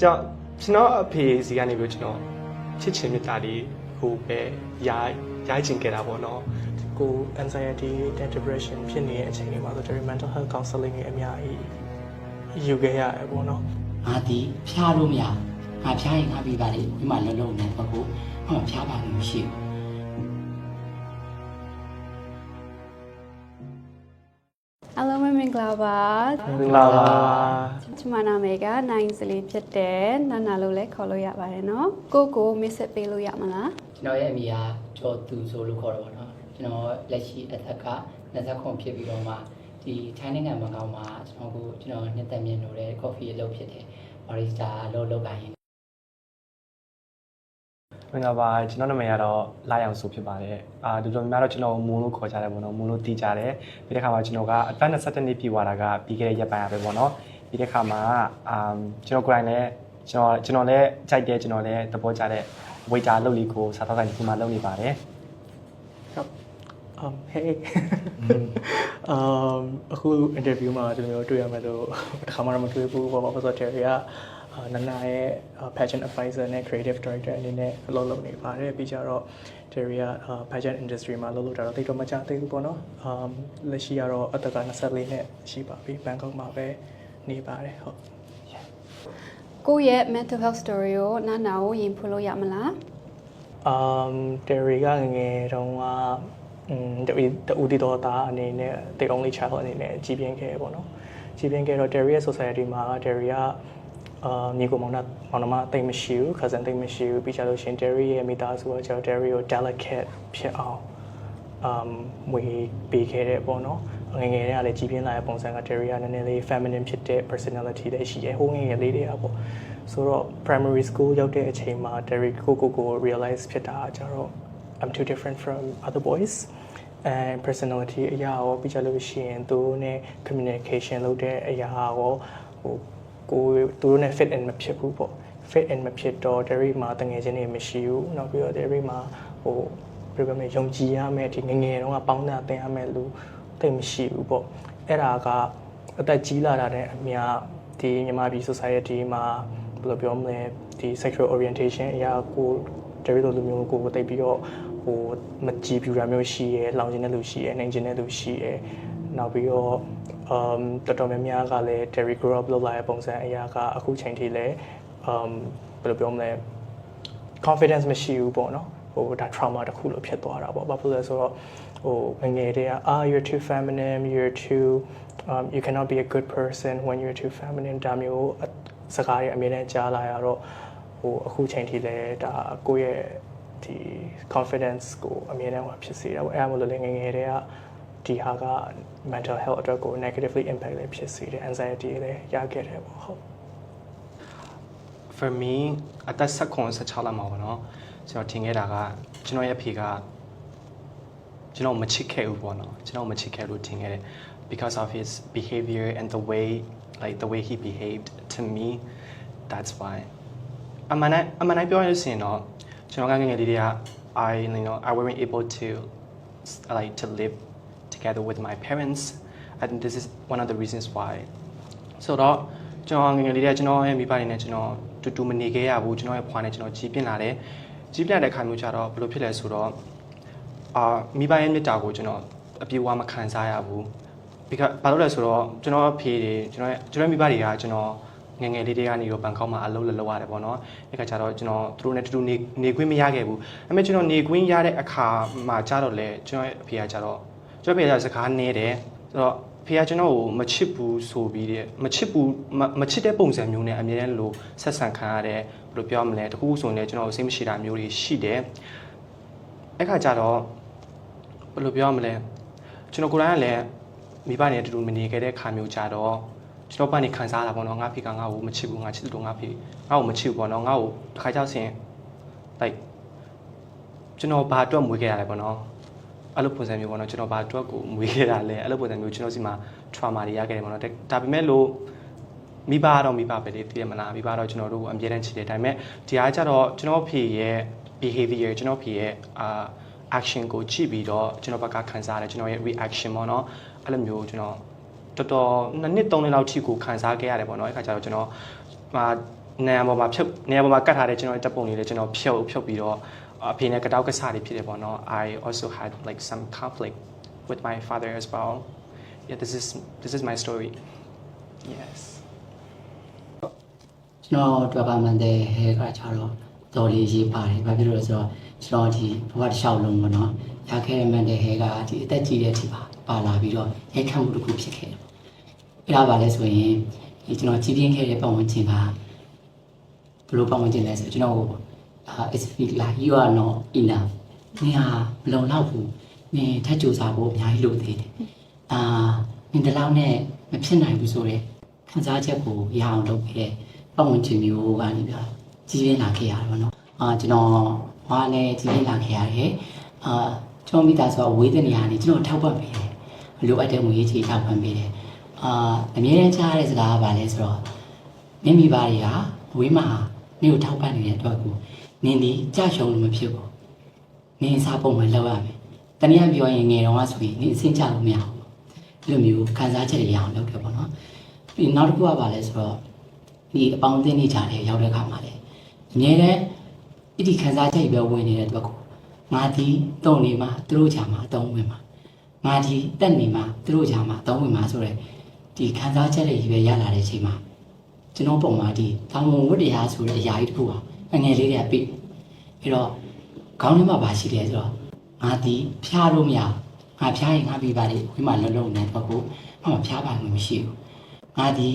ကျွန်တော်ကျွန်တော်အဖေစီကနေပြီးကျွန်တော်ချစ်ချင်မြတ်တာလေးဟိုပဲရိုက်ရိုက်ချင်ခဲ့တာပေါ့နော်ကို anxiety and depression ဖြစ်နေတဲ့အချိန်တွေမှာဆိုတော့ mental health counseling တွေအများကြီးယူခဲ့ရတယ်ပေါ့နော်ငါဒီဖျားလို့မရငါဖျားရင်ငါပြီးပါလေဒီမှာလုံးလုံးနဲ့ပေါ့ကိုဟောဖျားပါလို့မရှိဘူး ဂလာပါမင်္ဂလာပါကျွန်မနာမည်ကနိုင်စလီဖြစ်တယ်နာနာလို့လည်းခေါ်လို့ရပါတယ်နော်ကိုကိုမစ်ဆက်ပေးလို့ရမလားကျွန်တော်ရဲ့အမိကကျော်သူဆိုလို့ခေါ်တော့ပါတော့ကျွန်တော်လက်ရှိအသက်က29ဖြစ်ပြီးတော့မှဒီထိုင်းနိုင်ငံမှာကောင်းမှာကျွန်တော်ကိုကျွန်တော်နှစ်သက်မြင်လို့တဲ့ coffee အလုပ်ဖြစ်တယ် barista အလုပ်လုပ်ကိုင်းရင် မင်္ဂလာပါကျွန်တော်နာမည်ကတော့လာရောင်ဆိုဖြစ်ပါတယ်အာဒီလိုများတော့ကျွန်တော်မူလို့ခေါ်ကြတယ်ပေါ့နော်မူလို့တီးကြတယ်ပြီးတဲ့ခါမှာကျွန်တော်ကအသက်27နှစ်ပြည့်သွားတာကပြီးခဲ့တဲ့ရက်ပိုင်းရပဲပေါ့နော်ပြီးတဲ့ခါမှာအာကျွန်တော်ကိုယ်တိုင်လည်းကျွန်တော်ကျွန်တော်လည်းကြိုက်တယ်ကျွန်တော်လည်းသဘောကျတဲ့ waiter လုပ်လေးကိုစားသောက်ဆိုင်ဒီမှာလုပ်နေပါတယ်ဟုတ် um hey um အခု interview မှာကျွန်တော်တို့တွေ့ရမယ်လို့တစ်ခါမှတော့မတွေ့ဘူးပေါ့ဘာလို့ဆိုတော့ Terry ကအာ နနာရဲ့ pageant advisor နဲ့ creative director အနေနဲ့အလုပ်လုပ်နေပါတယ်ပြီးကြတော့ Terry က pageant industry မှာလုပ်လို့တာတော့တိတ်တော့မကြသေးဘူးပေါ့နော် um လက်ရှိကတော့အသက်က24နှစ်ရှိပါပြီဘန်ကောက်မှာပဲနေပါတယ်ဟုတ်ကိုရဲ့ mental health story ကိုနာနာကိုရင်ဖွလို့ရမလား um Terry ကငယ်ငယ်တုန်းကอืมတူတူတီတော်သားအနေနဲ့ the only child အနေနဲ့ကြီးပြင်းခဲ့ပေါ့နော်ကြီးပြင်းခဲ့တော့ Terry ရဲ့ society မှာ Terry က အာညီကိုမောင်နှမောင်နှမအသိမရှိဘူး cousin သိမရှိဘူးပြီးကြလို့ရှရင် Terry ရဲ့မိသားစုကကျတော့ Terry ကို delicate ဖြစ်အောင် um ဝေပေးခဲ့တဲ့ပေါ့နော်ငယ်ငယ်တည်းကလည်းကြီးပြင်းလာတဲ့ပုံစံက Terry ကနည်းနည်းလေး feminine ဖြစ်တဲ့ personality တွေရှိတယ်ဟိုးငယ်ငယ်လေးတွေကပေါ့ဆိုတော့ primary school ရောက်တဲ့အချိန်မှာ Terry ကိုကိုကို realize ဖြစ်တာကကျတော့ I'm too different from other boys and personality အရာရောပြီးကြလို့ရှိရင်သူတို့နဲ့ communication လုပ်တဲ့အရာရောဟို ကိုသူတို့နဲ့ fit in မဖြစ်ဘူးပေါ့ fit in မဖြစ်တော့ Derry မှာတငယ်ချင်းတွေမရှိဘူးနောက်ပြီးတော့ Derry မှာဟိုဘယ်လိုပဲယုံကြည်ရမယ်ဒီငယ်ငယ်တုန်းကပေါင်းတာတင်ရမယ်လူတိတ်မရှိဘူးပေါ့အဲ့ဒါကအသက်ကြီးလာတာတဲ့အမြဒီမြန်မာပြည် society မှာဘယ်လိုပြောမလဲဒီ sexual orientation အရာကို Derry လိုလူမျိုးကိုတိတ်ပြီးတော့ဟိုမကြည်ပြူတာမျိုးရှိရယ်လောင်ကျင်တဲ့လူရှိရယ်နှိမ်ကျင်တဲ့လူရှိရယ်နောက်ပြီးတော့ um တော်တော်များများကလည်း Derry grow up လုပ်လာတဲ့ပုံစံအရာကအခုချိန်ထိလည်း um ဘယ်လိုပြောမလဲ confidence မရှိဘူးပေါ့နော်ဟိုဒါ trauma တစ်ခုလို့ဖြစ်သွားတာပေါ့ဘာဖြစ်လဲဆိုတော့ဟိုငငယ်တည်းက ah you're too feminine you're too um you cannot be a good person when you're too feminine ဒါမျိုးစကားတွေအမြဲတမ်းကြားလာရတော့ဟိုအခုချိန်ထိလည်းဒါကိုယ့်ရဲ့ဒီ confidence ကိုအမြဲတမ်းဟိုဖြစ်စေတာပေါ့အဲဒါမို့လို့လည်းငငယ်တည်းက ဒီဟာက mental health အတွက်ကို negatively impact လည်းဖြစ်စေတယ် anxiety လည်းရခဲ့တယ်ပေါ့ဟုတ် for me အသက်16 16လောက်မှာပေါ့နော်ကျွန်တော်ထင်ခဲ့တာကကျွန်တော်ရဲ့အဖေကကျွန်တော်မချစ်ခဲ့ဘူးပေါ့နော်ကျွန်တော်မချစ်ခဲ့လို့ထင်ခဲ့တယ် because of his behavior and the way like the way he behaved to me that's why အမှန်နဲ့အမှန်တိုင်းပြောရလို့ဆိုရင်တော့ကျွန်တော်ကငယ်ငယ်လေးတွေက I you know I weren't able to like to live together with my parents and this is one of the reasons why ဆိုတော့ကျွန်တော်ငယ်ငယ်လေးတည်းကကျွန်တော်ရဲ့မိဘတွေနဲ့ကျွန်တော်တူတူမနေခဲ့ရဘူးကျွန်တော်ရဲ့ဖွာနဲ့ကျွန်တော်ကြီးပြင်းလာတယ်ကြီးပြင်းတဲ့အခါမျိုးကျတော့ဘယ်လိုဖြစ်လဲဆိုတော့အာမိဘရဲ့မေတ္တာကိုကျွန်တော်အပြေအဝမခံစားရဘူး because ဘာလို့လဲဆိုတော့ကျွန်တော်အဖေတွေကျွန်တော်ရဲ့ကျွန်တော်မိဘတွေကကျွန်တော်ငယ်ငယ်လေးတွေကနေရောဘန်ကောက်မှာအလုပ်လုပ်လုပ်ရတယ်ပေါ့နော်။အဲ့ခါကျတော့ကျွန်တော်သူတို့နဲ့တူတူနေနေခွင့်မရခဲ့ဘူး။အဲ့မဲ့ကျွန်တော်နေခွင့်ရတဲ့အခါမှာကျတော့လေကျွန်တော်ရဲ့အဖေကကျတော့ ကျွန်တော်ဖေကစကားနဲတယ်။ဆိုတော့ဖေကကျွန်တော်ကိုမချစ်ဘူးဆိုပြီးတဲ့မချစ်ဘူးမချစ်တဲ့ပုံစံမျိုးနဲ့အမြဲတမ်းလို့ဆက်ဆံခံရတယ်ဘယ်လိုပြောမလဲတခုခုဆိုရင်လည်းကျွန်တော်စိတ်မရှိတာမျိုးတွေရှိတယ်။အဲ့ခါကျတော့ဘယ်လိုပြောမလဲကျွန်တော်ကိုယ်တိုင်ကလည်းမိဘနဲ့အတူတူမနေခဲ့တဲ့ခါမျိုးကြတော့ကျွန်တော်ကနေခံစားလာပေါ့နော်ငါဖေကငါ့ကိုမချစ်ဘူးငါချစ်တယ်လို့ငါဖေငါ့ကိုမချစ်ဘူးပေါ့နော်ငါ့ကိုတစ်ခါကြောက်စင် like ကျွန်တော်ဘာအတွက်မွေးခဲ့ရလဲပေါ့နော် အဲ့လိုပုံစံမျိုးပေါ့နော်ကျွန်တော်ဘာအတွက်ကိုမွေးခဲ့တာလဲအဲ့လိုပုံစံမျိုးကျွန်တော်စီမှာ trauma တွေရခဲ့တယ်ပေါ့နော်ဒါပေမဲ့လို့မိဘကတော့မိဘပဲလေသိရမလားမိဘတော့ကျွန်တော်တို့ကိုအမြဲတမ်းချစ်တယ်ဒါပေမဲ့ဒီအားကြတော့ကျွန်တော်ဖေရဲ့ behavior ကျွန်တော်ဖေရဲ့အာ action ကိုကြည့်ပြီးတော့ကျွန်တော်ဘက်ကခံစားရတယ်ကျွန်တော်ရဲ့ reaction ပေါ့နော်အဲ့လိုမျိုးကျွန်တော်တော်တော်နှစ်နှစ်သုံးနှစ်လောက်ထိကိုခံစားခဲ့ရတယ်ပေါ့နော်အဲ့ခါကျတော့ကျွန်တော်ဟာနေရာပေါ်မှာဖြုတ်နေရာပေါ်မှာကတ်ထားတဲ့ကျွန်တော်ရဲ့တပ်ပုံတွေလည်းကျွန်တော်ဖြုတ်ဖြုတ်ပြီးတော့ အဖေနဲ့ကတောက်ကစားတွေဖြစ်တယ်ပေါ့နော် I also had like some conflict with my father as well yeah this is this is my story yes ကျွန်တော်တွက်ကမှန်တယ်ဟဲကချတော့တော်လေးရေးပါတယ်ဘာဖြစ်လို့လဲဆိုတော့ကျွန်တော်ဒီဘဝတစ်လျှောက်လုံးပေါ့နော်ရခဲ့တဲ့မှန်တယ်ဟဲကဒီအသက်ကြီးတဲ့အထိပါပါလာပြီးတော့ရိုက်ခတ်မှုတစ်ခုဖြစ်ခဲ့တယ်အဲ့ဒါပါလဲဆိုရင်ဒီကျွန်တော်ကြီးပြင်းခဲ့တဲ့ပတ်ဝန်းကျင်ကဘယ်လိုပတ်ဝန်းကျင်လဲဆိုတော့ကျွန်တော် အာ it's feel like you are not enough နေဟာမလုံလောက်ဘူးနေထပ်ကြိုးစားဖို့အများကြီးလိုသေးတယ်အာနင်ဒီလောက်နဲ့မဖြစ်နိုင်ဘူးဆိုတော့ခံစားချက်ကိုရအောင်လုပ်ခဲ့တဲ့ပတ်ဝန်းကျင်မျိုးကနေပြကြီးပြင်းလာခဲ့ရတယ်ပေါ့နော်အာကျွန်တော်ဟွာနဲ့ကြီးပြင်းလာခဲ့ရတယ်အာကျွန်တော်မိသားစုအဝေးတဲ့နေရာနေကျွန်တော်ထောက်ပံ့ပေးတယ်လိုအပ်တဲ့ငွေကြေးထောက်ပံ့ပေးတယ်အာအမြဲတမ်းကြားရတဲ့စကားကဘာလဲဆိုတော့မင်းမိဘတွေကဝေးမှာနင့်ကိုထောက်ပံ့နေတဲ့အတွက်ကို နင်းဒီကြရှုံလို့မဖြစ်ဘူးနင်းစားပုံမှန်လောက်ရမယ်တနည်းအားပြောရင်ငယ်တော့ကဆိုရင်နင်းအဆင်ချလို့မရဘူးဒီလိုမျိုးခံစားချက်တွေရအောင်လုပ်တယ်ပေါ့နော်ပြီးနောက်တစ်ခုကပါလဲဆိုတော့ဒီအပေါင်းအသင်းတွေကြားထဲရောက်တဲ့အခါမှာလေအများနဲ့ဣတိခံစားချက်တွေပဲဝင်နေတဲ့အတွက်ကိုငါဒီတုံနေမှာသူတို့ကြားမှာအတုံးဝင်မှာငါဒီတက်နေမှာသူတို့ကြားမှာအတုံးဝင်မှာဆိုတော့ဒီခံစားချက်တွေကြီးပဲရလာတဲ့အချိန်မှာကျွန်တော်ပုံမှာဒီတောင်ဝန်ဝတ္တရားဆိုတဲ့အရာကြီးတစ်ခုပါ အငယ်လေးတွေကပြအဲ့တော့ခေါင်းထဲမှာပါရှိတယ်ဆိုတော့ငါဒီဖျားလို့မရငါဖျားရင်ငါပြပါလေဝိမာလုံးလုံးနဲ့တော့ကိုငါမဖျားပါလို့မရှိဘူးငါဒီ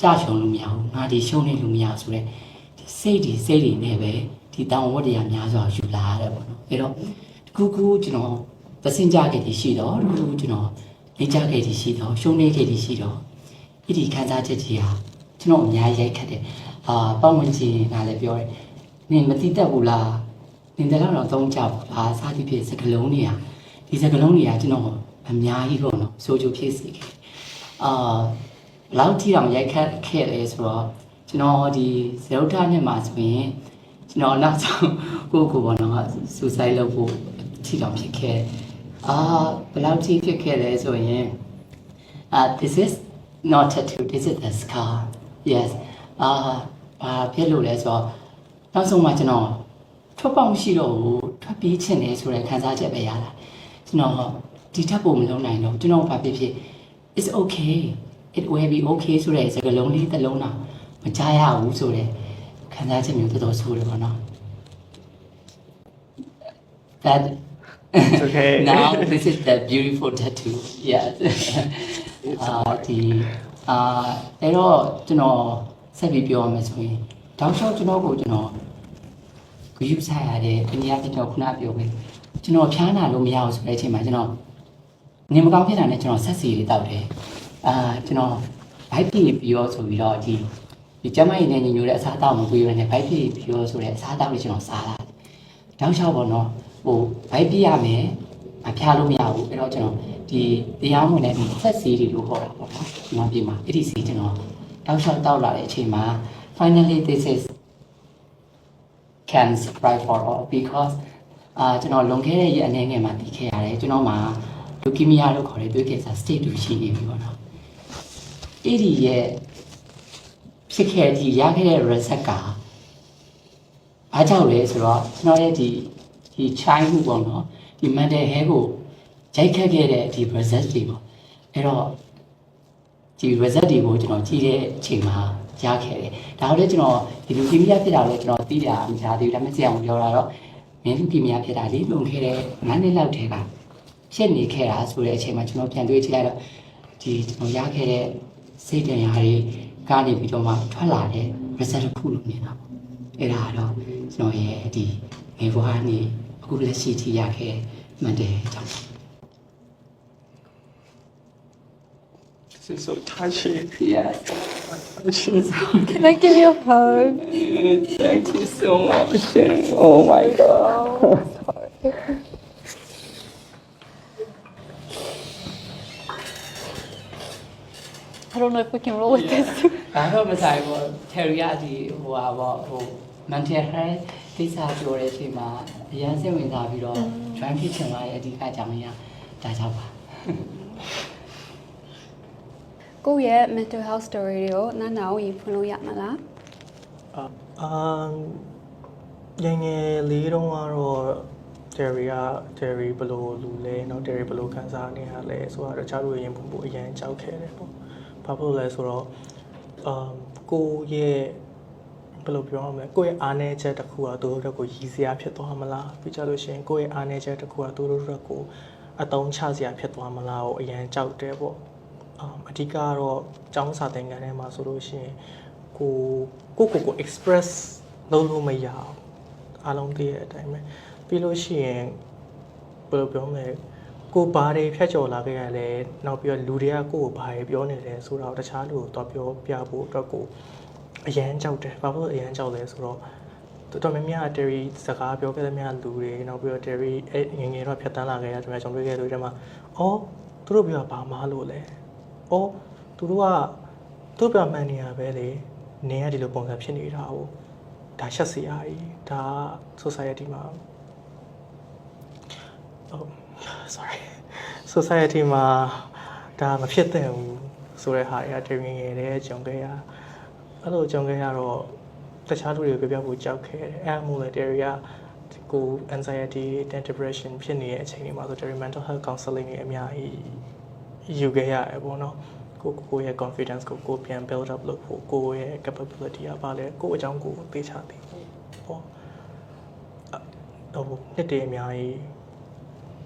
ကြရှုံလို့မရဘူးငါဒီရှုံနေလို့မရဆိုတဲ့ဒီစိတ်ဒီစိတ်တွေနဲ့ပဲဒီတောင်ဝတ္တရားများစွာယူလာရတယ်ပေါ့နော်အဲ့တော့တခုခုကျွန်တော်သစင်ကြခဲ့တည်ရှိတော့တခုခုကျွန်တော်နေကြခဲ့တည်ရှိတော့ရှုံနေခဲ့တည်ရှိတော့ဣဒီခံစားချက်ကြီးဟာကျွန်တော်အများကြီးရိုက်ခတ်တယ် အာပတ်ဝန်းကျင်ကလည်းပြောတယ်နင်မသိတတ်ဘူးလားနင်တလောက်တော့သုံးကြဘူးလားစားတိဖြစ်စကလုံးတွေကဒီစကလုံးတွေကကျွန်တော်အများကြီးပေါ့နော်စိုးကြိုဖြစ်စေခဲ့အာလောက်ထိအောင်ရိုက်ခတ်ခဲ့လဲဆိုတော့ကျွန်တော်ဒီဇေရုထနဲ့မှာဆိုရင်ကျွန်တော်နောက်ဆုံးကိုယ့်ကိုယ်ပေါ့နော်စူဆိုက်လုပ်ဖို့ထိတောင်ဖြစ်ခဲ့အာဘယ်လောက်ထိဖြစ်ခဲ့လဲဆိုရင် uh this is not tattoo this is a scar yes အာ ဘာဖြစ်လို့လဲဆိုတော့နောက်ဆုံးမှကျွန်တော်ထွက်ပေါက်မရှိတော့ဘူးထွက်ပြေးချင်တယ်ဆိုတဲ့ခံစားချက်ပဲရလာကျွန်တော်ဒီထက်ပိုမလုပ်နိုင်တော့ကျွန်တော်ဘာဖြစ်ဖြစ် it's okay it will be okay ဆိုတဲ့စကားလုံးလေးတစ်လုံးတော့မကြားရဘူးဆိုတဲ့ခံစားချက်မျိုးတော်တော်ဆိုးတယ်ပေါ့နော် that It's okay. now this is the beautiful tattoo yes အာဒီအာအဲ့တော့ကျွန်တော် ဆက်ပြီးပြောရမယ်ဆိုရင်တောက်လျှောက်ကျွန်တော်ကိုကျွန်တော်ဂရုစိုက်ရတဲ့ပညာကျွန်တော်ခုနပြောခဲ့ကျွန်တော်ဖျားနာလို့မရအောင်ဆိုတဲ့အချိန်မှာကျွန်တော်နေမကောင်းဖြစ်တာနဲ့ကျွန်တော်ဆက်စီလေးတောက်တယ်အာကျွန်တော်ဘိုက်ပြပြီးရောဆိုပြီးတော့ဒီဒီကျမကြီးနဲ့ညီညွတ်တဲ့အစားအသောက်မပြီးရနဲ့ဘိုက်ပြပြီးရောဆိုတဲ့အစားအသောက်တွေကျွန်တော်စားလာတယ်တောက်လျှောက်ပေါ့နော်ဟိုဘိုက်ပြရမယ်မဖျားလို့မရဘူးအဲ့တော့ကျွန်တော်ဒီတရားဝင်တဲ့ဒီဆက်စီတွေလို့ခေါ်တာပေါ့နော်ဒီမှာပြင်မှာအဲ့ဒီစီကျွန်တော် တောက်လျှောက်တောက်လာတဲ့အချိန်မှာ finally this is can survive for all because အာကျွန်တော်လွန်ခဲ့တဲ့ရက်အနေငယ်မှာတည်ခဲ့ရတယ်ကျွန်တော်မှာလူကီမီယာလို့ခေါ်တဲ့သွေးကင်ဆာ stage 2ရှိနေပြီပေါ့နော်အဲ့ဒီရဲ့ဖြစ်ခဲ့ဒီရခဲ့တဲ့ reset ကအားကြောင့်လဲဆိုတော့ကျွန်တော်ရဲ့ဒီဒီ childhood ပေါ့နော်ဒီ mental health ကိုရိုက်ခတ်ခဲ့တဲ့ဒီ reset တွေပေါ့အဲ့တော့ ဒီ reset တွေကိုကျွန်တော်ကြည့်တဲ့အချိန်မှာရခဲ့တယ်ဒါတော့လေကျွန်တော်ဒီလူကီမီယာဖြစ်တာလည်းကျွန်တော်သိတာမကြားသေးဘူးဒါပေမဲ့ဆရာကပြောတာတော့မင်းလူကီမီယာဖြစ်တာလေလုံခဲ့တဲ့9နှစ်လောက်တည်းကဖြစ်နေခဲ့တာဆိုတဲ့အချိန်မှာကျွန်တော်ပြန်တွေးကြည့်လိုက်တော့ဒီကျွန်တော်ရခဲ့တဲ့စိတ်တရားတွေကနေပြီးတော့မှထွက်လာတဲ့ result တစ်ခုလို့မြင်တာပေါ့အဲ့ဒါကတော့ကျွန်တော်ရဲ့ဒီငယ်ဘဝကနေအခုလက်ရှိထိရခဲ့မှန်တယ်ကြောင့် this is so touching Yes touching Can I give you a hug? thank you so much oh my god I don't know if we can roll with this. ဘာတော့မဆိုင်ဘူး Terry ကဒီဟိုဟာပေါ့ဟို mental health ကိစ္စပြောတဲ့အချိန်မှာအရန်စိတ်ဝင်စားပြီးတော့ join ဖြစ်ချင်လာရဲ့အဓိကအကြောင်းရင်းကဒါကြောင့်ပါ ကိုယ့်ရဲ့ mental health story တွေကိုနားနာကိုရင်ဖွင့်လို့ရမလား အာငယ်ငယ်လေးတုန်းကတော့ Jerry က Jerry ဘယ်လိုလူလဲเนาะ Jerry ဘယ်လိုခံစားနေရလဲဆိုတော့တခြားလူရင်ပုံပုံအရင်ကြောက်ခဲ့တယ်ပေါ့ဘာဖြစ်လို့လဲဆိုတော့အာကိုရဲ့ဘယ်လိုပြောရမလဲကိုယ့်ရဲ့အားနည်းချက်တစ်ခုကသူတို့တို့ကိုရည်စရာဖြစ်သွားမလားပြီးကြလို့ရှိရင်ကိုယ့်ရဲ့အားနည်းချက်တစ်ခုကသူတို့တို့ကိုအတုံးချစရာဖြစ်သွားမလားကိုအရင်ကြောက်တယ်ပေါ့ um အဓိကကတော့ကျောင်းစာသင်ခန်းထဲမှာဆိုလို့ရှိရင်ကိုကိုကိုကို express လုပ်လို့မရအောင်အားလုံးသိတဲ့အတိုင်းပဲပြီးလို့ရှိရင်ဘယ်လိုပြောမလဲကိုဘာတွေဖြတ်ကျော်လာခဲ့ရလဲနောက်ပြီးတော့လူတွေကကိုကိုဘာတွေပြောနေလဲဆိုတော့တခြားလူကိုတော့ပြောပြဖို့အတွက်ကိုအရန်ကြောက်တယ်ဘာဖြစ်လို့အရန်ကြောက်လဲဆိုတော့တော်တော်များများ Terry စကားပြောခဲ့တဲ့များလူတွေနောက်ပြီးတော့ Terry အဲ့ငယ်ငယ်တော့ဖြတ်တန်းလာခဲ့ရတဲ့ကျွန်တော်တွေ့ခဲ့လို့ဒီမှာအော်သူတို့ပြောဘာမှလို့လဲ။ အော်သူတို့ကသူတို့ပြမှန်နေရပဲလေ။နေရဒီလိုပုံစံဖြစ်နေတာ哦။ဒါရှက်စရာကြီး။ဒါ society မှာအော် sorry society မှာဒါမဖြစ်သင့်ဘူးဆိုတဲ့ဟာတွေကတင်ငယ်ငယ်လေးကြုံခဲ့ရအဲ့လိုကြုံခဲ့ရတော့တခြားလူတွေကိုပြောပြဖို့ကြောက်ခဲ့တယ်အဲ့အမှုလေတယ်ရီကကို anxiety and depression ဖြစ်နေတဲ့အချိန်တွေမှာဆို Terry mental health counseling တွေအများကြီး ယူခဲ့ရတယ်ပေါ့နော်ကိုကိုကိုရဲ့ confidence ကိုကိုပြန် build up လုပ်ဖို့ကိုရဲ့ capability ကပါလဲကိုအကြောင်းကိုသိချသိဖို့ပေါ့အဲ့ဟိုနှစ်တည်းအများကြီး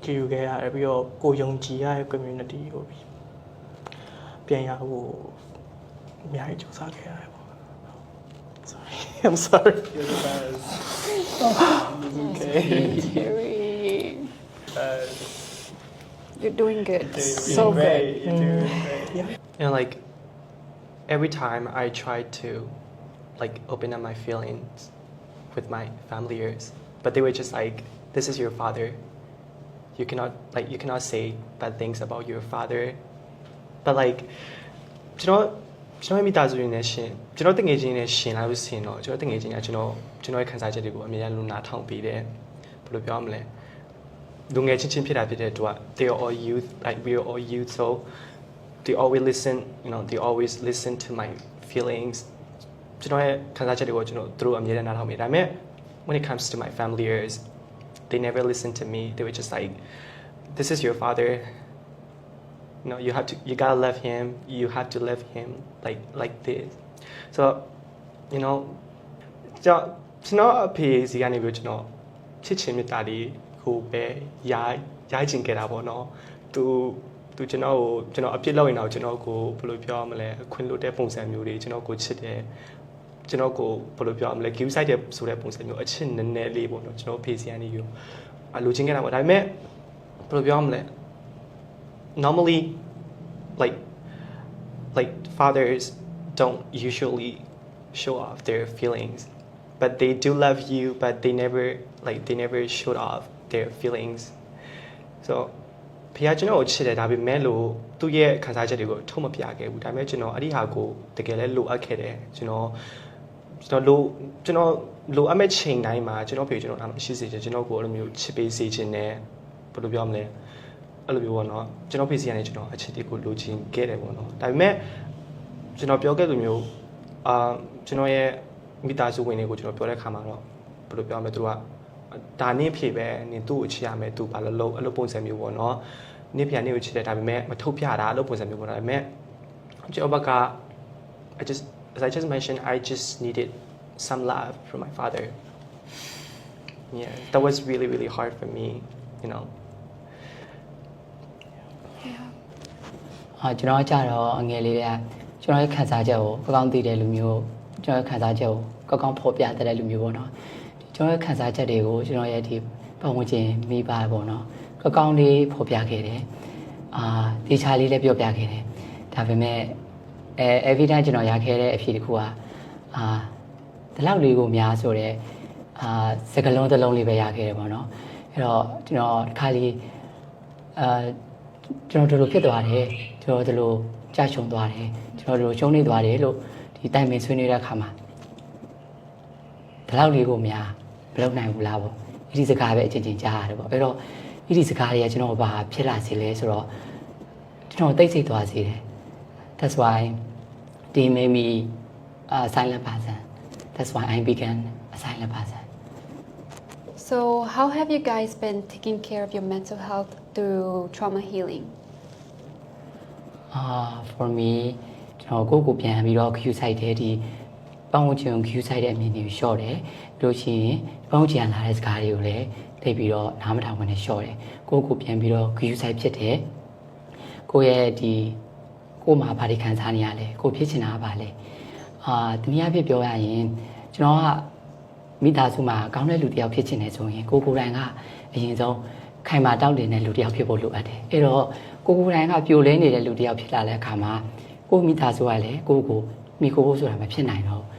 ကြည့်ယူခဲ့ရတယ်ပြီးတော့ကိုယုံကြည်ရတဲ့ community ကိုပြန်ရဖို့အများကြီးကြိုးစားခဲ့ရတယ်ပေါ့ sorry I'm sorry You're the best. Terry Uh, you're doing good you're so doing great. good You're doing great. yeah And like every time I try to like open up my feelings with my familiars, but they were just like, "This is your father. You cannot like you cannot say bad things about your father." But like, ကျွန်တော်ကျွန်တော်ရဲ့မိသားစုရင်းနဲ့ရှင်ကျွန်တော်တငယ်ချင်းနဲ့ရှင်လာလို့ရှင်တော့ကျွန်တော်တငယ်ချင်းကကျွန်တော်ကျွန်တော်ရဲ့ခံစားချက်တွေကိုအမြဲတမ်းလူနာထောင်ပေးတယ်ဘယ်လိုပြောရမလဲ လူငယ်ချင်းချင်းဖြစ်တာဖြစ်တဲ့အတွက် they are all youth like we are all youth so they always listen you know they always listen to my feelings ကျွန်တော်ရဲ့ခံစားချက်တွေကိုကျွန်တော်သူတို့အမြဲတမ်းနားထောင်ပေးဒါပေမဲ့ when it comes to my family years they never listen to me they were just like this is your father you know you have to you gotta love him you have to love him like like this so you know ကျွန်တော်ကျွန်တော်အဖေစီကနေပြီးတော့ကျွန်တော်ချစ်ချင်မြတ်တာလေး ကိုပဲရိုက်ရိုက်ချင်ခဲ့တာပေါ့နော်သူသူကျွန်တော်ကိုကျွန်တော်အပြစ်လုပ်ရင်တော့ကျွန်တော်ကိုဘယ်လိုပြောရမလဲအခွင့်လွတ်တဲ့ပုံစံမျိုးတွေကျွန်တော်ကိုချစ်တယ်ကျွန်တော်ကိုဘယ်လိုပြောရမလဲ give side တဲ့ဆိုတဲ့ပုံစံမျိုးအချစ်နည်းနည်းလေးပေါ့နော်ကျွန်တော်ဖေစီကနေယူအလိုချင်ခဲ့တာပေါ့ဒါပေမဲ့ဘယ်လိုပြောရမလဲ normally like like fathers don't usually show off their feelings but they do love you but they never like they never showed off their feelings so ဖခင်ကျွန်တော်ကိုချစ်တယ်ဒါပေမဲ့လို့သူ့ရဲ့ခံစားချက်တွေကိုထုတ်မပြခဲ့ဘူးဒါပေမဲ့ကျွန်တော်အဲ့ဒီဟာကိုတကယ်လဲလိုအပ်ခဲ့တယ်ကျွန်တော်ကျွန်တော်လိုကျွန်တော်လိုအပ်မဲ့ချိန်တိုင်းမှာကျွန်တော်ဖေကျွန်တော်အားမရှိစေချင်ကျွန်တော်ကိုအဲ့လိုမျိုးချစ်ပေးစေချင်တယ်ဘယ်လိုပြောမလဲအဲ့လိုမျိုးပေါ့နော်ကျွန်တော်ဖေစီကနေကျွန်တော်အချစ်တွေကိုလိုချင်ခဲ့တယ်ပေါ့နော်ဒါပေမဲ့ကျွန်တော်ပြောခဲ့လိုမျိုးအာကျွန်တော်ရဲ့မိသားစုဝင်တွေကိုကျွန်တော်ပြောတဲ့ခါမှာတော့ဘယ်လိုပြောမလဲသူတို့က ဒါနင့်ဖြေပဲနင်သူ့ကိုချစ်ရမယ်သူဘာလို့လို့အဲ့လိုပုံစံမျိုးပေါ့နော်နင့်ဖေနင့်ကိုချစ်တယ်ဒါပေမဲ့မထုတ်ပြတာအဲ့လိုပုံစံမျိုးပေါ့နော်ဒါပေမဲ့ကျွန်တော်ဘက်က I just as I just mentioned I just needed some love from my father yeah that was really really hard for me you know အာကျွန်တော်ကကြတော့အငယ်လေးကကျွန်တော်ရဲ့ခံစားချက်ကိုကောင်းကောင်းသိတဲ့လူမျိုးကျွန်တော်ရဲ့ခံစားချက်ကိုကောင်းကောင်းဖော်ပြတတ်တဲ့လူမျိုးပေါ့နော် ကျွန်တော်ရဲ့ခံစားချက်တွေကိုကျွန်တော်ရဲ့ဒီပတ်ဝန်းကျင်မိဘပေါ့နော်ကောင်းကောင်းလေးဖော်ပြခဲ့တယ်အာတေချာလေးလည်းပြောပြခဲ့တယ်ဒါပေမဲ့အဲ every time ကျွန်တော်ရခဲ့တဲ့အဖြစ်တစ်ခုကအာဒီလောက်လေးကိုများဆိုတော့အာစကလုံးတစ်လုံးလေးပဲရခဲ့တယ်ပေါ့နော်အဲ့တော့ကျွန်တော်တစ်ခါလေးအာကျွန်တော်တို့လိုဖြစ်သွားတယ်ကျွန်တော်တို့လိုကြာရှုံသွားတယ်ကျွန်တော်တို့ရှုံးနေသွားတယ်လို့ဒီတိုင်ပင်ဆွေးနွေးတဲ့အခါမှာဒီလောက်လေးကိုများ မလုပ်နိုင်ဘူးလားပေါ့အဲ့ဒီစကားပဲအချင်းချင်းကြားရတယ်ပေါ့အဲ့တော့အဲ့ဒီစကားတွေကကျွန်တော်ဘာဖြစ်လာစေလဲဆိုတော့ကျွန်တော်သိစိတ်သွားစေတယ် that's why they made me a silent person that's why I became a silent person So how have you guys been taking care of your mental health through trauma healing? အာ for me ကျွန်တော်ကိုယ့်ကိုပြန်ပြီးတော့ queue site တဲ့ဒီ ပေါင်းချင် queue site တဲ့အမြင်တွေကို short တယ်ပြီးလို့ရှိရင်ပေါင်းချင်လာတဲ့စကားတွေကိုလည်းသိပြီးတော့နားမထောင်ဘဲနဲ့ short တယ်ကိုယ့်ကိုပြန်ပြီးတော့ queue site ဖြစ်တယ်ကိုယ့်ရဲ့ဒီကိုယ်မှာဘာတွေခံစားနေရလဲကိုယ်ဖြစ်ချင်တာကဘာလဲအာတနည်းအားဖြင့်ပြောရရင်ကျွန်တော်ကမိသားစုမှာကောင်းတဲ့လူတစ်ယောက်ဖြစ်ချင်တယ်ဆိုရင်ကိုကိုယ်တိုင်ကအရင်ဆုံးခိုင်မာတောက်တင်တဲ့လူတစ်ယောက်ဖြစ်ဖို့လိုအပ်တယ်အဲ့တော့ကိုကိုယ်တိုင်ကပြိုလဲနေတဲ့လူတစ်ယောက်ဖြစ်လာတဲ့အခါမှာကိုယ့်မိသားစုကလည်းကိုယ့်ကိုမိကိုဖို့ဆိုတာမဖြစ်နိုင်တော့ဘူး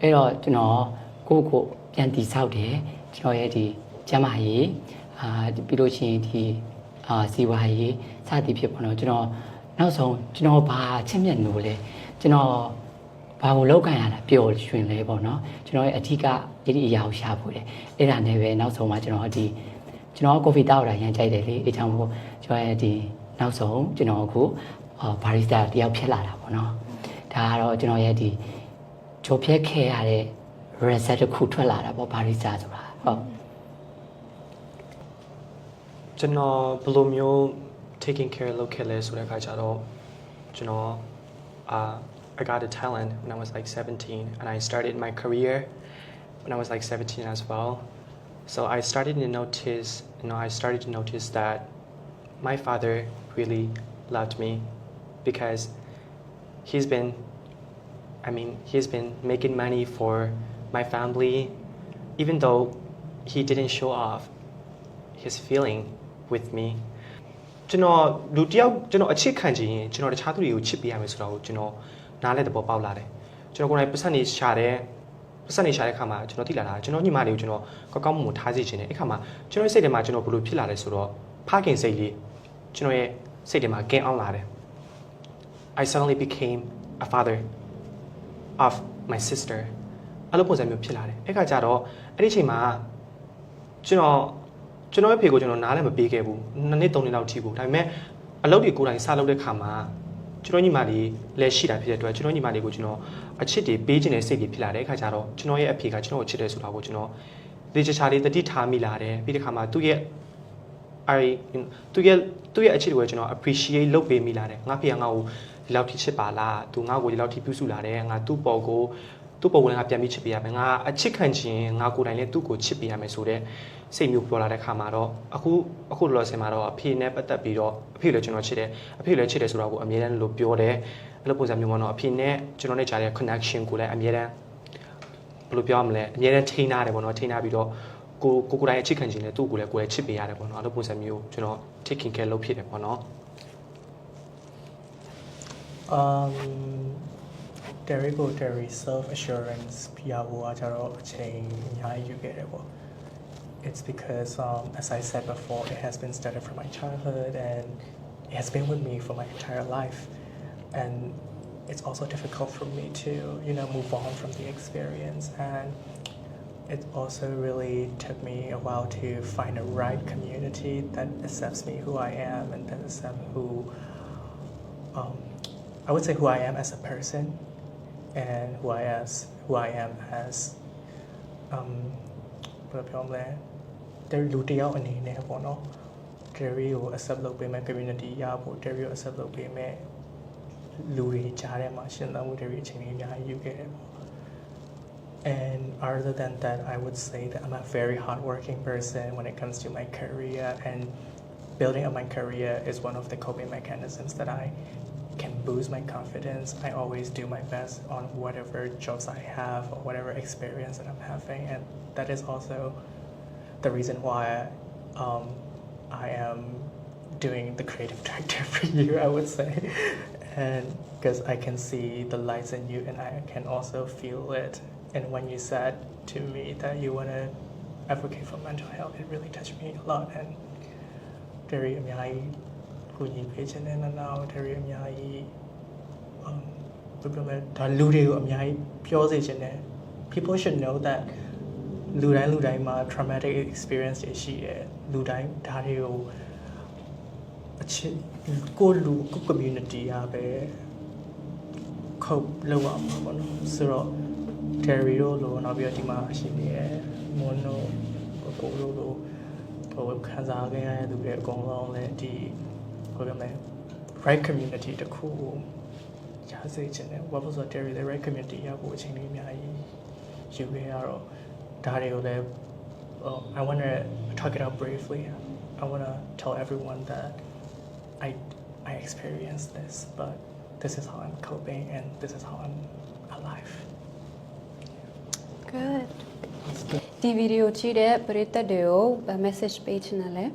အဲ့တော့ကျွန်တော်ကိုယ့်ကိုပြန်တည်ဆောက်တယ်ကျွန်တော်ရဲ့ဒီကျမ်းမာရေးအာပြီးလို့ရှိရင်ဒီအာစီဝါရေးစသည်ဖြစ်ပေါ့နော်ကျွန်တော်နောက်ဆုံးကျွန်တော်ဘာချစ်မြတ်လို့လဲကျွန်တော်ဘာကိုလောက်ကန်ရတာပျော်ရွှင်လဲပေါ့နော်ကျွန်တော်ရဲ့အထီးကဒီဒီအရာကိုရှာဖို့တယ်အဲ့ဒါနဲ့ပဲနောက်ဆုံးမှာကျွန်တော်ဒီကျွန်တော်ကော်ဖီတောက်တာရမ်းကြိုက်တယ်လေအဲကြောင့်မို့ကျွန်တော်ရဲ့ဒီနောက်ဆုံးကျွန်တော်အခုဘာရီစတာတယောက်ဖြစ်လာတာပေါ့နော်ဒါကတော့ကျွန်တော်ရဲ့ဒီ ဂျိုဖြက်ခဲ့ရတဲ့ reset တစ်ခုထွက်လာတာပေါ့ဘာရီစတာဆိုတာဟုတ် ကျွန်တော်ဘယ်လိုမျိုး taking care လုပ်ခဲ့လဲဆိုတဲ့အခါကျတော့ကျွန်တော် uh I got a talent when I was like 17 and I started my career when I was like 17 as well so I started to notice you know I started to notice that my father really loved me because he's been I mean he's been making money for my family even though he didn't show off his feeling with me ကျွန်တော်လူတစ်ယောက်ကျွန်တော်အချစ်ခံချင်ရင်ကျွန်တော်တခြားသူတွေကိုချစ်ပေးရမယ်ဆိုတာကိုကျွန်တော်နားလဲသဘောပေါက်လာတယ်ကျွန်တော်ကိုယ်တိုင်ပတ်စံနေရှာတယ်ပတ်စံနေရှာတဲ့ခါမှာကျွန်တော်သိလာတာကျွန်တော်ညီမလေးကိုကျွန်တော်ကောက်ကောက်မှုမှုထားစီခြင်းတယ်အဲ့ခါမှာကျွန်တော်ရဲ့စိတ်ထဲမှာကျွန်တော်ဘယ်လိုဖြစ်လာလဲဆိုတော့ဖခင်စိတ်လေးကျွန်တော်ရဲ့စိတ်ထဲမှာကင်းအောင်လာတယ် I suddenly became a father of my sister အဲ့လိုပုံစံမျိုးဖြစ်လာတယ်အဲ့ခါကျတော့အဲ့ဒီအချိန်မှာကျွန်တော်ကျွန်တော်ရဲ့ဖေကိုကျွန်တော်နားလည်းမပေးခဲ့ဘူးနှစ်နှစ်သုံးနှစ်လောက်ထိဘူးဒါပေမဲ့အလုပ်တွေကိုယ်တိုင်စလုပ်တဲ့ခါမှာကျွန်တော်ညီမလေးလည်းရှိတာဖြစ်တဲ့အတွက်ကျွန်တော်ညီမလေးကိုကျွန်တော်အချစ်တွေပေးခြင်းနဲ့စိတ်တွေဖြစ်လာတဲ့အခါကျတော့ကျွန်တော်ရဲ့အဖေကကျွန်တော်ကိုချစ်တယ်ဆိုတာကိုကျွန်တော်လေချာချာလေးတတိထားမိလာတယ်ပြီးတဲ့ခါမှာသူ့ရဲ့ I သူရဲ့သူရဲ့အချစ်တွေကိုကျွန်တော် appreciate လုပ်ပေးမိလာတယ်ငါဖေကငါ့ကို ဒီလောက်ထိချစ်ပါလားသူငါ့ကိုဒီလောက်ထိပြုစုလာတယ်ငါသူ့ပေါ်ကိုသူ့ပုံကငါပြန်ပြီးချစ်ပေးရမယ်ငါအချစ်ခံခြင်းငါကိုယ်တိုင်လည်းသူ့ကိုချစ်ပေးရမယ်ဆိုတော့စိတ်မျိုးပေါ်လာတဲ့ခါမှာတော့အခုအခုလောလောဆယ်မှာတော့အဖေနဲ့ပတ်သက်ပြီးတော့အဖေလည်းကျွန်တော်ချစ်တယ်အဖေလည်းချစ်တယ်ဆိုတော့ကိုအမြဲတမ်းလို့ပြောတယ်အဲ့လိုပုံစံမျိုးမှာတော့အဖေနဲ့ကျွန်တော်နဲ့ကြားတဲ့ connection ကိုလည်းအမြဲတမ်းဘယ်လိုပြောရမလဲအမြဲတမ်းထိန်းထားတယ်ပေါ့နော်ထိန်းထားပြီးတော့ကိုကိုကိုယ်တိုင်အချစ်ခံခြင်းနဲ့သူ့ကိုလည်းကိုယ်လည်းချစ်ပေးရတယ်ပေါ့နော်အဲ့လိုပုံစံမျိုးကျွန်တော် taking care လုပ်ဖြစ်တယ်ပေါ့နော် um Derry ကို Derry self assurance ပြရဖို့အကြတော့အချိန်အများကြီးယူခဲ့တယ်ပေါ့ It's because um as I said before it has been started from my childhood and it has been with me for my entire life and it's also difficult for me to you know move on from the experience and it also really took me a while to find a right community that accepts me who I am and that accepts who um, I would say who I am as a person and who I as who I am as um ဘယ်လိုပြောမလဲတဲ့လူတစ်ယောက်အနေနဲ့ပေါ့နော် Terry ကို accept လုပ်ပေးမဲ့ community ရဖို့ Terry ကို accept လုပ်ပေးမဲ့လူတွေကြားထဲမှာရှင်းသမှု Terry အချိန်ကြီးအများကြီးယူခဲ့တယ်ပေါ့ And other than that, I would say that I'm a very hardworking person when it comes to my career, and building up my career is one of the coping mechanisms that I can boost my confidence. I always do my best on whatever jobs I have or whatever experience that I'm having, and that is also the reason why um, I am doing the creative director for you, I would say, and because I can see the lights in you, and I can also feel it. And when you said to me that you want to advocate for mental health, it really touched me a lot, and very. I mean, I ကိုညီပေးခြင်းနဲ့နောက် Terry အများကြီး um ဘယ်လိုလဲဒါလူတွေကိုအများကြီးပြောစေခြင်းနဲ့ people should know that လူတိုင်းလူတိုင်းမှာ traumatic experience တွေရှိတယ်လူတိုင်းဒါတွေကိုအချစ်ကိုလူကို community ကပဲခုတ်လောက်အောင်ပါဘောနော်ဆိုတော့ Terry တို့လိုနောက်ပြီးတော့ဒီမှာရှိနေတဲ့ Moon တို့ကိုတို့လိုဟိုခံစားခဲ့ရတဲ့သူတွေအကုန်လုံးလည်းဒီ ဟိုကမဲ့ right community တစ်ခုကိုရစေချင်တယ်ဘာလို့လဲဆိုတော့ Terry လည်း right community ရောက်ဖို့အချိန်လေးအများကြီးယူခဲ့ရတော့ဒါတွေကိုလည်း well, I want to talk it out bravely. I want to tell everyone that I I experienced this, but this is how I'm coping and this is how I'm alive. good ဒီဗီဒီယိုကြည့်တဲ့ပရိသတ်တွေကိုဗာ message ပေးချင်တယ်လဲ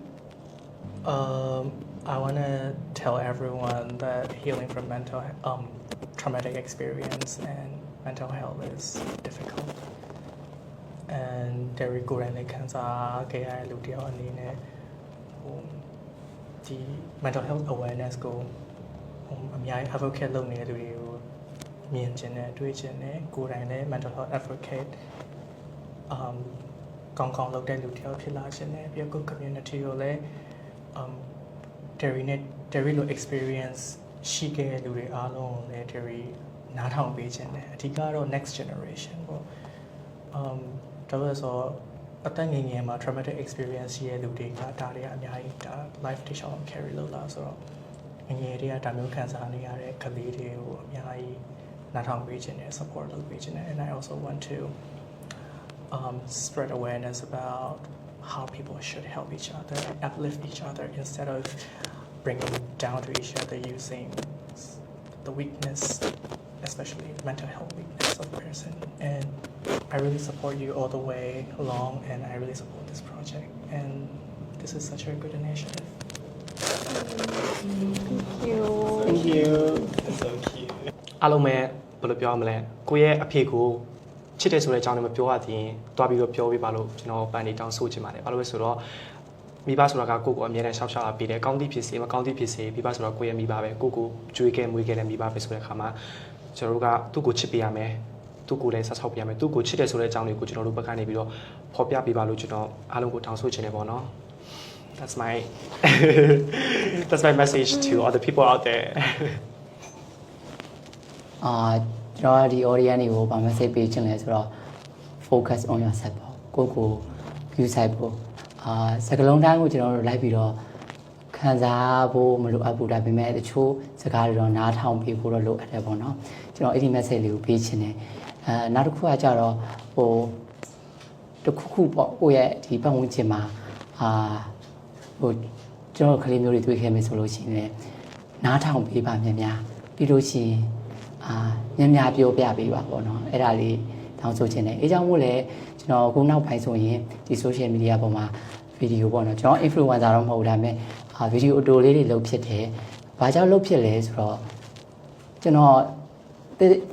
Um, I want to tell everyone that healing from mental um, traumatic experience and mental health is difficult. And Derry ကိုယ်တိုင်လည်းခံစားခဲ့ရတဲ့လူတစ်ယောက်အနေနဲ့ဟိုဒီ mental health awareness ကိုဟိုအများကြီး advocate လုပ်နေတဲ့လူတွေကိုမြင်ချင်တယ်တွေ့ချင်တယ်ကိုယ်တိုင်လည်း mental health advocate um ကောင်းကောင်းလုပ်တဲ့လူတစ်ယောက်ဖြစ်လာချင်တယ်ပြီးတော့ကိုယ် community ကိုလည်း um Terry နဲ့ Terry လို experience ရှိခဲ့တဲ့လူတွေအားလုံးကိုလည်း Terry နားထောင်ပေးခြင်းတယ်အဓိကတော့ next generation ပေါ့ um ဒါလို့ဆိုတော့အသက်ငယ်ငယ်မှာ traumatic experience ရှိတဲ့လူတွေကဒါတွေကအများကြီးဒါ life တစ်လျှောက် carry လုပ်လာဆိုတော့ငယ်ငယ်တွေကဒါမျိုးခံစားနေရတဲ့ကလေးတွေကိုအများကြီးနားထောင်ပေးခြင်းတယ် support လုပ်ပေးခြင်းတယ် and I also want to um, spread awareness about how people should help each other, uplift each other instead of bringing down to each other using s- the weakness, especially mental health weakness of a person. And I really support you all the way along, and I really support this project. And this is such a good initiative. thank you Thank you. That's so cute. အားလုံးပဲဘယ်လိုပြောရမလဲကိုယ့်ရဲ့အဖေကို ချစ်တယ်ဆိုတဲ့အကြောင်းလည်းမပြောရသေးရင်တွားပြီးတော့ပြောပြပါလို့ကျွန်တော်ပန်နေတောင်းဆိုချင်ပါတယ်ဘာလို့လဲဆိုတော့မိဘဆိုတာကကိုယ့်ကိုအမြဲတမ်းရှောက်ရှောက်လာပြီးတယ်ကောင်းသည့်ဖြစ်စေမကောင်းသည့်ဖြစ်စေမိဘဆိုတော့ကိုယ့်ရဲ့မိဘပဲကိုယ့်ကိုကြွေးခဲ့မွေးခဲ့တဲ့မိဘပဲဆိုတဲ့အခါမှာကျွန်တော်တို့ကသူ့ကိုချစ်ပေးရမယ်သူ့ကိုလည်းဆက်ဆောက်ပေးရမယ်သူ့ကိုချစ်တယ်ဆိုတဲ့အကြောင်းလေးကိုကျွန်တော်တို့ဘက်ကနေပြီးတော့ဖော်ပြပေးပါလို့ကျွန်တော်အားလုံးကိုတောင်းဆိုချင်တယ်ပေါ့နော် That's my That's my message to all the people out there အာ ကျွန်တော်ကဒီ audience တွေကိုဗာ message ပေးချင်လဲဆိုတော့ focus on yourself ပေါ့ကိုယ့်ကို view side ပေါ့အာစကလုံးတိုင်းကိုကျွန်တော်တို့လိုက်ပြီးတော့ခံစားဖို့မလိုအပ်ဘူးဒါပေမဲ့တချို့စကားတွေတော့နားထောင်ပေးဖို့တော့လိုအပ်တယ်ပေါ့နော်ကျွန်တော်အဲ့ဒီ message လေးကိုပေးချင်တယ်အဲနောက်တစ်ခုကကြတော့ဟိုတစ်ခုခုပေါ့ကိုယ့်ရဲ့ဒီပတ်ဝန်းကျင်မှာအာဟိုကျွန်တော်ကလေးမျိုးတွေတွေ့ခဲ့မယ်ဆိုလို့ရှိရင်လည်းနားထောင်ပေးပါများများပြီးလို့ရှိရင် အာညံ့ညာပြောပြပေးပါပေါ့နော်အဲ့ဒါလေးတောင်းဆိုချင်တယ်အဲကြောင့်မို့လဲကျွန်တော်အခုနောက်ပိုင်းဆိုရင်ဒီ social media ပေါ်မှာဗီဒီယိုပေါ့နော်ကျွန်တော် influencer တော့မဟုတ်ဘူးဒါပေမဲ့အာဗီဒီယိုအတိုလေးတွေလုပ်ဖြစ်တယ်ဘာကြောင့်လုပ်ဖြစ်လဲဆိုတော့ကျွန်တော်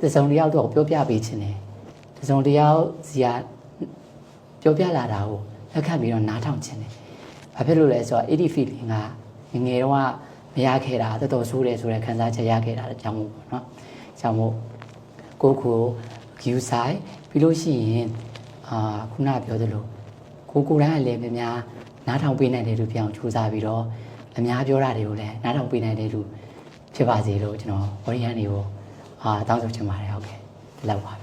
တစုံတစ်ယောက်တော့ပြောပြပေးချင်တယ်တစုံတစ်ယောက်စီကပြောပြလာတာကိုလက်ခံပြီးတော့နားထောင်ချင်တယ်ဘာဖြစ်လို့လဲဆိုတော့ 80 feeling ကငယ်ငယ်တော့မရခဲ့တာတော်တော်ဆိုးတယ်ဆိုတဲ့ခံစားချက်ရခဲ့တာအကြောင်းမို့ပေါ့နော် ကြောင့်မို့ကိုယ့်ကို view side ပြီးလို့ရှိရင်အာခုနပြောသလိုကိုယ်ကိုယ်တိုင်ကလည်းများများနားထောင်ပေးနိုင်တဲ့လူပြောင်းစူးစမ်းပြီးတော့အများပြောတာတွေကိုလည်းနားထောင်ပေးနိုင်တဲ့လူဖြစ်ပါစေလို့ကျွန်တော် audience တွေကိုအာတောင်းဆိုချင်ပါတယ်ဟုတ်ကဲ့ဒီလောက်ပါပဲ